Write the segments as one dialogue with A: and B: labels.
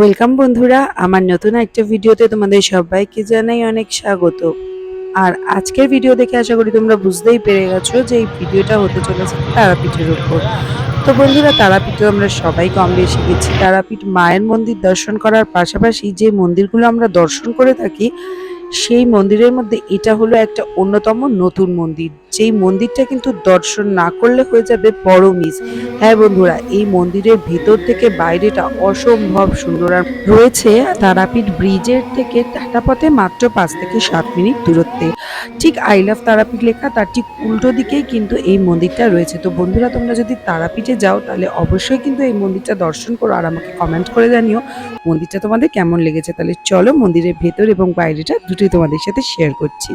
A: Welcome বন্ধুরা, আমার নতুন একটা ভিডিওতে তোমাদের সবাইকে জানাই অনেক স্বাগত। আর আজকের ভিডিও দেখে আশা করি তোমরা বুঝতেই পেরে গেছো যে এই ভিডিওটা হতে চলেছে তারাপীঠের উপর। তো বন্ধুরা তারাপীঠে আমরা সবাই কম বেশি গেছি। তারাপীঠ মায়ের মন্দির দর্শন করার পাশাপাশি যে মন্দিরগুলো আমরা দর্শন করে থাকি সেই মন্দিরের মধ্যে এটা হলো একটা অন্যতম নতুন মন্দির। যেই মন্দিরটা কিন্তু দর্শন না করলে হয়ে যাবে বড় মিস। হ্যাঁ বন্ধুরা, এই মন্দিরের ভেতর থেকে বাইরেটা অসম্ভব সুন্দর আর রয়েছে তারাপীঠ ব্রিজের থেকে টাটা পথে মাত্র পাঁচ থেকে সাত মিনিট দূরত্বে। ঠিক আই লাভ তারাপীঠ লেখা তার ঠিক উল্টো দিকেই কিন্তু এই মন্দিরটা রয়েছে। তো বন্ধুরা, তোমরা যদি তারাপীঠে যাও তাহলে অবশ্যই কিন্তু এই মন্দিরটা দর্শন করো আর আমাকে কমেন্ট করে জানিও মন্দিরটা তোমাদের কেমন লেগেছে। তাহলে চলো মন্দিরের ভেতর এবং বাইরেটা দুটোই তোমাদের সাথে শেয়ার করছি।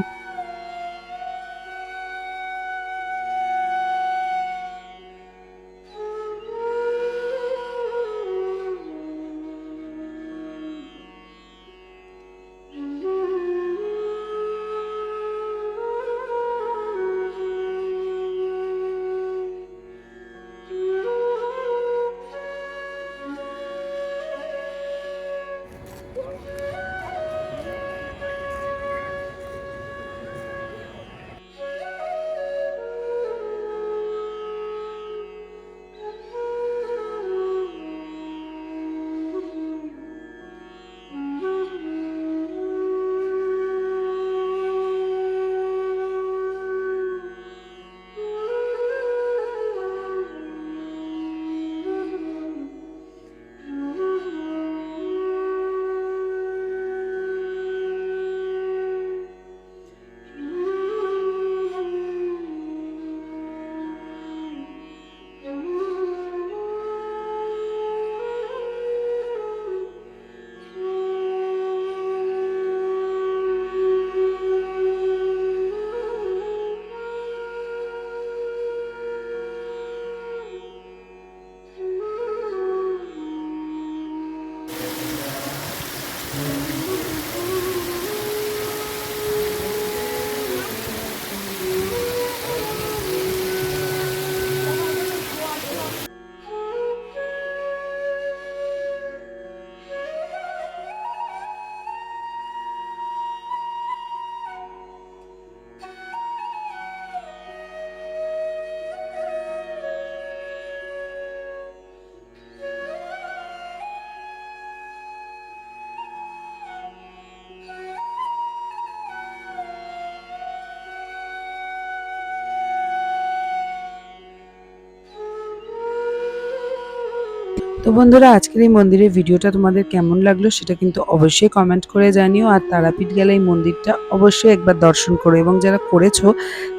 A: তো বন্ধুরা, আজকের এই মন্দিরের ভিডিওটা তোমাদের কেমন লাগল সেটা কিন্তু অবশ্যই কমেন্ট করে জানিও আর তারাপীঠ গেলে এই মন্দিরটা অবশ্যই একবার দর্শন করো এবং যারা করেছ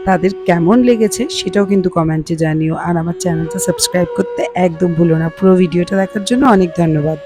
A: তাদের কেমন লেগেছে সেটাও কিন্তু কমেন্টে জানিও। আর আমার চ্যানেলটা সাবস্ক্রাইব করতে একদম ভুলো না। পুরো ভিডিওটা দেখার জন্য অনেক ধন্যবাদ।